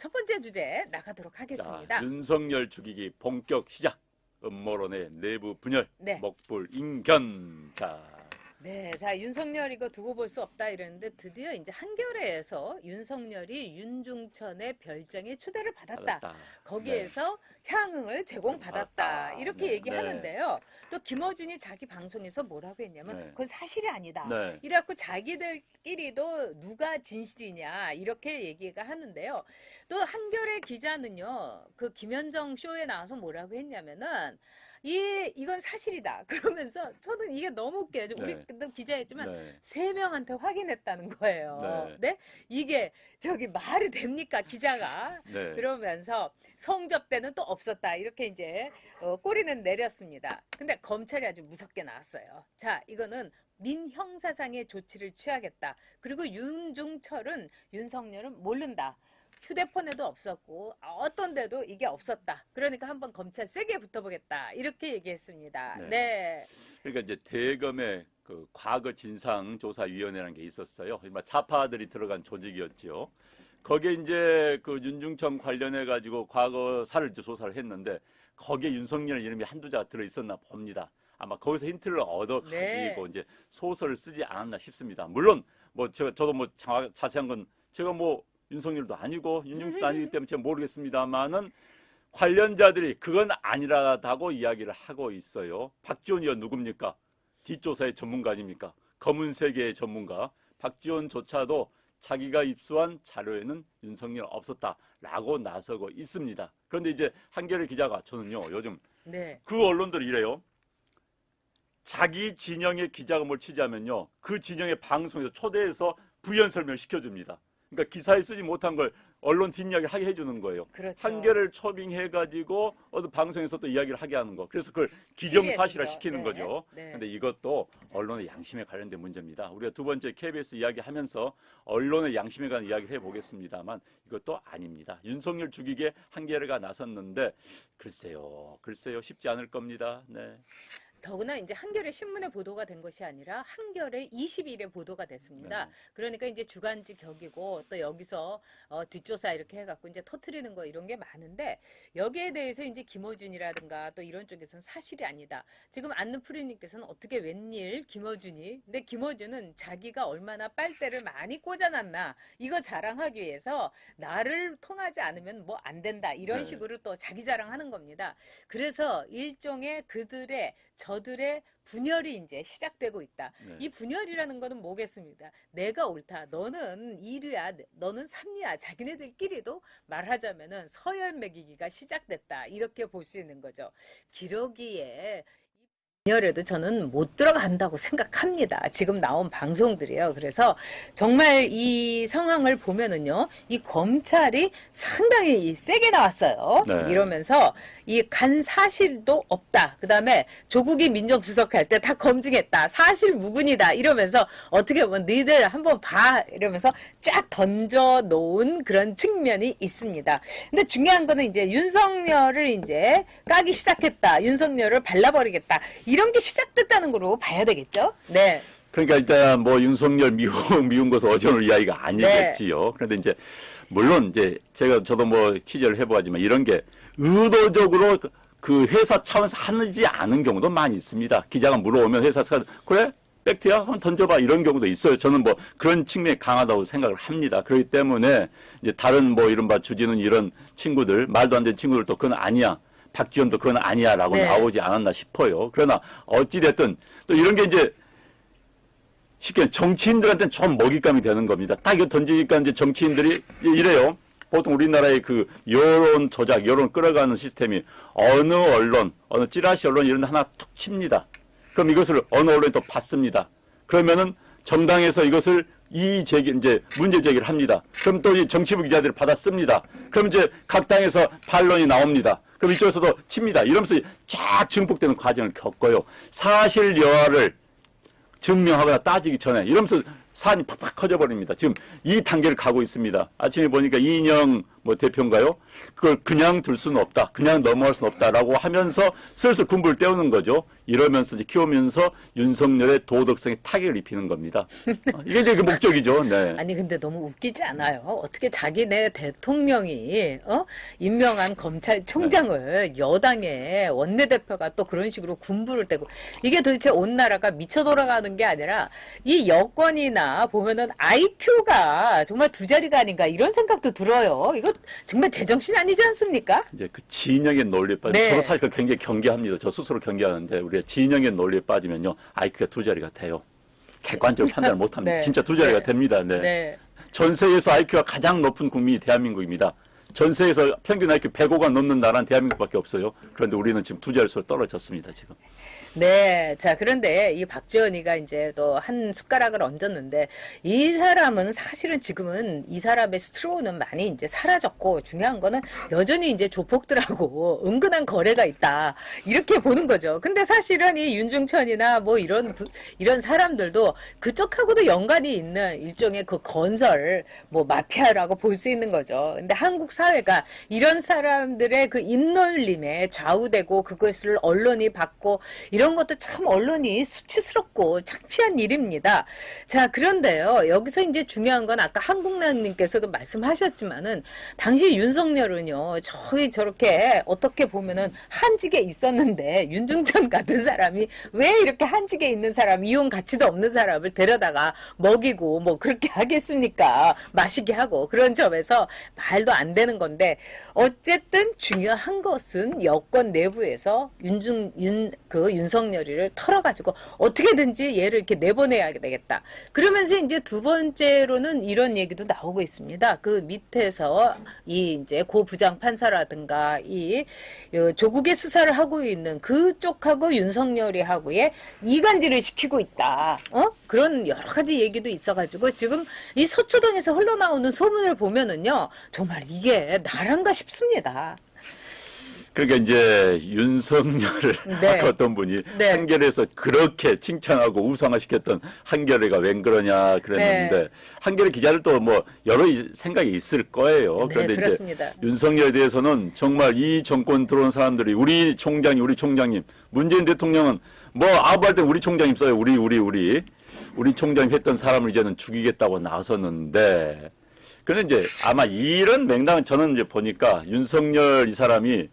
첫 번째 주제 나가도록 하겠습니다. 자, 윤석열 죽이기 본격 시작. 음모론의 내부 분열, 네. 먹불 인견. 자, 네, 자 윤석열 이거 두고 볼 수 없다 이랬는데 드디어 이제 한겨레에서 윤석열이 윤중천의 별장에 초대를 받았다. 받았다. 거기에서 향응을 제공받았다 받았다. 이렇게 네, 얘기하는데요. 또 김어준이 자기 방송에서 뭐라고 했냐면 네. 그건 사실이 아니다. 네. 이래갖고 자기들끼리도 누가 진실이냐 이렇게 얘기가 하는데요. 또 한겨레 기자는요, 그 김현정 쇼에 나와서 뭐라고 했냐면은 이 이건 사실이다. 그러면서 저는 이게 너무 웃겨요. 우리 네. 도 기자였지만 네. 세 명한테 확인했다는 거예요. 네. 네. 이게 저기 말이 됩니까 기자가? 네. 그러면서 성접 때는 또 없었다 이렇게 이제 어, 꼬리는 내렸습니다. 근데 검찰이 아주 무섭게 나왔어요. 자 이거는 민형사상의 조치를 취하겠다. 그리고 윤중철은 윤석열은 모른다. 휴대폰에도 없었고 어떤 데도 이게 없었다. 그러니까 한번 검찰 세게 붙어보겠다. 이렇게 얘기했습니다. 네. 네. 그러니까 이제 대검의 그 과거 진상조사위원회라는 게 있었어요. 좌파들이 들어간 조직이었지요. 거기에 이제 그 윤중천 관련해 가지고 과거 사를 이제 조사를 했는데 거기에 윤석열 이름이 한두 자가 들어 있었나 봅니다. 아마 거기서 힌트를 얻어 가지고 네. 이제 소설을 쓰지 않았나 싶습니다. 물론 뭐 저, 저도 뭐 자, 자세한 건 제가 뭐 윤석열도 아니고 윤중천도 아니기 때문에 제가 모르겠습니다만은 관련자들이 그건 아니라다고 이야기를 하고 있어요. 박지원 의원 누굽니까? 뒷조사의 전문가 아닙니까? 검은 세계의 전문가. 박지원조차도 자기가 입수한 자료에는 윤석열 없었다라고 나서고 있습니다. 그런데 이제 한겨레 기자가 저는요 요즘 네. 그 언론들이 이래요. 자기 진영의 기자가 뭘 취재하면요 그 진영의 방송에서 초대해서 부연 설명을 시켜줍니다. 그러니까 기사에 쓰지 못한 걸 언론 뒷이야기 하게 해주는 거예요. 그렇죠. 한겨레를 초빙해가지고 어느 방송에서 또 이야기를 하게 하는 거. 그래서 그걸 기정사실화. 시키는 네. 거죠. 네. 근데 이것도 언론의 양심에 관련된 문제입니다. 우리가 두 번째 KBS 이야기 하면서 언론의 양심에 관한 이야기를 해보겠습니다만 이것도 아닙니다. 윤석열 죽이게 한겨레가 나섰는데 글쎄요, 글쎄요 쉽지 않을 겁니다. 네. 더구나 이제 한겨레 신문에 보도가 된 것이 아니라 한겨레 20일에 보도가 됐습니다. 네. 그러니까 이제 주간지 격이고 또 여기서 어, 뒷조사 이렇게 해갖고 이제 터트리는 거 이런 게 많은데 여기에 대해서 이제 김어준이라든가 또 이런 쪽에서는 사실이 아니다. 지금 안는프리님께서는 어떻게 웬일 김어준이? 근데 김어준은 자기가 얼마나 빨대를 많이 꽂아놨나 이거 자랑하기 위해서 나를 통하지 않으면 뭐 안 된다 이런 네. 식으로 또 자기 자랑하는 겁니다. 그래서 일종의 그들의 저들의 분열이 이제 시작되고 있다. 네. 이 분열이라는 거는 뭐겠습니까? 내가 옳다. 너는 이류야. 너는 삼류야. 자기네들끼리도 말하자면은 서열 매기기가 시작됐다. 이렇게 볼 수 있는 거죠. 기러기에 분열에도 저는 못 들어간다고 생각합니다. 지금 나온 방송들이요. 그래서 정말 이 상황을 보면은요, 이 검찰이 상당히 세게 나왔어요. 네. 이러면서 이 간 사실도 없다. 그 다음에 조국이 민정수석 할 때 다 검증했다. 사실 무근이다. 이러면서 어떻게 보면 너희들 한번 봐. 이러면서 쫙 던져 놓은 그런 측면이 있습니다. 근데 중요한 거는 이제 윤석열을 이제 까기 시작했다. 윤석열을 발라버리겠다. 이런 게 시작됐다는 거로 봐야 되겠죠? 네. 그러니까 일단 뭐 윤석열 미운 미운 것은 어제오늘 이야기가 아니겠지요. 그런데 이제 물론 이제 제가 저도 뭐 취재를 해보지만 이런 게 의도적으로 그- 그 회사 차원에서 하지 않은 경우도 많이 있습니다. 기자가 물어오면 회사가 그래 팩트야 한번 던져봐 이런 경우도 있어요. 저는 뭐 그런 측면이 강하다고 생각을 합니다. 그렇기 때문에 이제 다른 뭐 이른바 주진은 이런 친구들 말도 안 되는 친구들도 그건 아니야. 박지원도 그건 아니야라고 네. 나오지 않았나 싶어요. 그러나 어찌 됐든 또 이런 게 이제 쉽게 정치인들한테는 좀 먹잇감이 되는 겁니다. 딱 이거 던지니까 이제 정치인들이 이래요. 보통 우리나라의 그 여론 조작, 여론 끌어가는 시스템이 어느 언론, 어느 찌라시 언론 이런 데 하나 툭 칩니다. 그럼 이것을 어느 언론이 또 받습니다. 그러면은 정당에서 이것을 이 제기, 이제 문제 제기를 합니다. 그럼 또 이 정치부 기자들이 받았습니다. 그럼 이제 각 당에서 반론이 나옵니다. 그럼 이쪽에서도 칩니다. 이러면서 쫙 증폭되는 과정을 겪어요. 사실 여하를 증명하거나 따지기 전에 이러면서 사안이 팍팍 커져버립니다. 지금 이 단계를 가고 있습니다. 아침에 보니까 이인영 뭐 대표인가요? 그걸 그냥 둘 수는 없다. 그냥 넘어갈 수는 없다라고 하면서 슬슬 군부를 떼우는 거죠. 이러면서 이제 키우면서 윤석열의 도덕성에 타격을 입히는 겁니다. 어, 이게 이제 그 목적이죠. 네. 아니 근데 너무 웃기지 않아요? 어떻게 자기네 대통령이 어? 임명한 검찰총장을 여당의 원내대표가 또 그런 식으로 군부를 떼고 이게 도대체 온 나라가 미쳐 돌아가는 게 아니라 이 여권이나 보면은 IQ가 정말 두 자리가 아닌가 이런 생각도 들어요. 이거 정말 제정신 아니지 않습니까? 이제 그 진영의 논리에 빠지면 네. 저도 사실 그 굉장히 경계합니다. 저 스스로 경계하는데 우리가 진영의 논리에 빠지면요. IQ가 두 자리가 돼요. 객관적으로 판단을 못합니다. 네. 진짜 두 자리가 네. 됩니다. 네. 네. 전 세계에서 IQ가 가장 높은 국민이 대한민국입니다. 전 세계에서 평균 IQ 105가 넘는 나라는 대한민국밖에 없어요. 그런데 우리는 지금 두 자릿수로 떨어졌습니다. 지금. 네. 자, 그런데 이 박지원이가 이제 또 한 숟가락을 얹었는데 이 사람은 사실은 지금은 이 사람의 스트로우는 많이 이제 사라졌고 중요한 거는 여전히 이제 조폭들하고 은근한 거래가 있다. 이렇게 보는 거죠. 근데 사실은 이 윤중천이나 뭐 이런 부- 이런 사람들도 그쪽하고도 연관이 있는 일종의 그 건설 뭐 마피아라고 볼 수 있는 거죠. 근데 한국 사회가 이런 사람들의 그 입놀림에 좌우되고 그것을 언론이 받고 이런 것도 참 언론이 수치스럽고 창피한 일입니다. 자, 그런데요. 여기서 이제 중요한 건 아까 한국남님께서도 말씀하셨지만은 당시 윤석열은요. 저희 저렇게 어떻게 보면은 한직에 있었는데 윤중천 같은 사람이 왜 이렇게 한직에 있는 사람 이용 가치도 없는 사람을 데려다가 먹이고 뭐 그렇게 하겠습니까? 마시게 하고 그런 점에서 말도 안 되는 건데 어쨌든 중요한 것은 여권 내부에서 윤중 윤그 윤 석열이를 털어가지고 어떻게든지 얘를 이렇게 내보내야 되겠다. 그러면서 이제 두 번째로는 이런 얘기도 나오고 있습니다. 그 밑에서 이 이제 고 부장 판사라든가 이 어, 조국의 수사를 하고 있는 그쪽하고 윤석열이 하고의 이간질을 시키고 있다. 어? 그런 여러 가지 얘기도 있어가지고 지금 이 서초동에서 흘러나오는 소문을 보면은요 정말 이게 나란가 싶습니다. 그러니까 이제 윤석열을 네. 아까 어떤 분이 네. 한겨레에서 그렇게 칭찬하고 우상화시켰던 한겨레가 웬 그러냐 그랬는데 네. 한겨레 기자들도 뭐 여러 이- 생각이 있을 거예요. 네, 그런데 이제. 윤석열에 대해서는 정말 이 정권 들어온 사람들이 우리 총장이 우리 총장님 문재인 대통령은 뭐 아부할 때 우리 총장님 써요. 우리 우리 우리 우리 총장님 했던 사람을 이제는 죽이겠다고 나섰는데 그런데 이제 아마 이런 맥락은 저는 이제 보니까 윤석열 이 사람이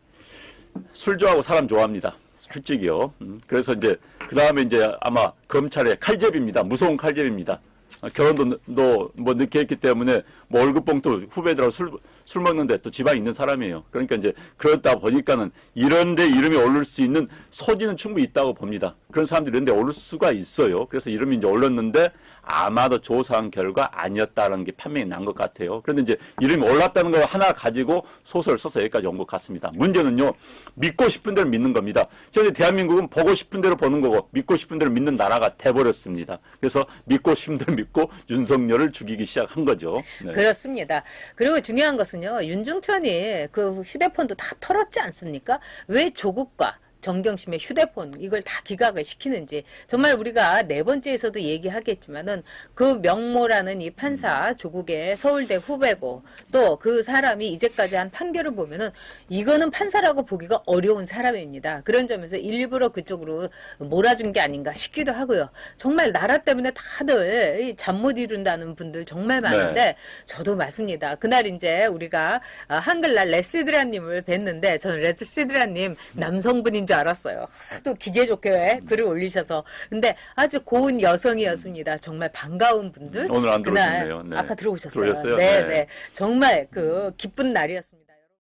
술 좋아하고 사람 좋아합니다. 솔직히요. 음, 그래서 이제 그 다음에 이제 아마 검찰의 칼제비입니다. 무서운 칼제비입니다. 아, 결혼도 너, 뭐 늦게 했기 때문에 뭐 월급봉투 후배들하고 술, 술 먹는데 또 지방에 있는 사람이에요. 그러니까 이제 그러다 보니까는 이런 데 이름이 오를 수 있는 소지는 충분히 있다고 봅니다. 그런 사람들이 이런 데 오를 수가 있어요. 그래서 이름이 이제 올랐는데 아마도 조사한 결과 아니었다는 게 판명이 난 것 같아요. 그런데 이제 이름이 올랐다는 걸 하나 가지고 소설을 써서 여기까지 온 것 같습니다. 문제는요, 믿고 싶은 대로 믿는 겁니다. 현재 대한민국은 보고 싶은 대로 보는 거고, 믿고 싶은 대로 믿는 나라가 돼버렸습니다. 그래서 믿고 싶은 대로 믿고 윤석열을 죽이기 시작한 거죠. 네. 그렇습니다. 그리고 중요한 것은요, 윤중천이 그 휴대폰도 다 털었지 않습니까? 왜 조국과 정경심의 휴대폰 이걸 다 기각을 시키는지 정말 우리가 네 번째에서도 얘기하겠지만은 그 명모라는 이 판사 조국의 서울대 후배고 또 그 사람이 이제까지 한 판결을 보면은 이거는 판사라고 보기가 어려운 사람입니다. 그런 점에서 일부러 그쪽으로 몰아준 게 아닌가 싶기도 하고요. 정말 나라 때문에 다들 잠 못 이룬다는 분들 정말 많은데 네. 저도 맞습니다. 그날 이제 우리가 아, 한글날 레시드라님을 뵀는데 저는 레시드라님 남성분인 줄 알았어요. 하도 기계 좋게 글을 올리셔서 근데 아주 고운 여성이었습니다. 정말 반가운 분들 오늘 안 들어오셨네요. 네. 아까 들어오셨어요. 들어오셨어요? 네, 네. 네. 정말 그 기쁜 날이었습니다.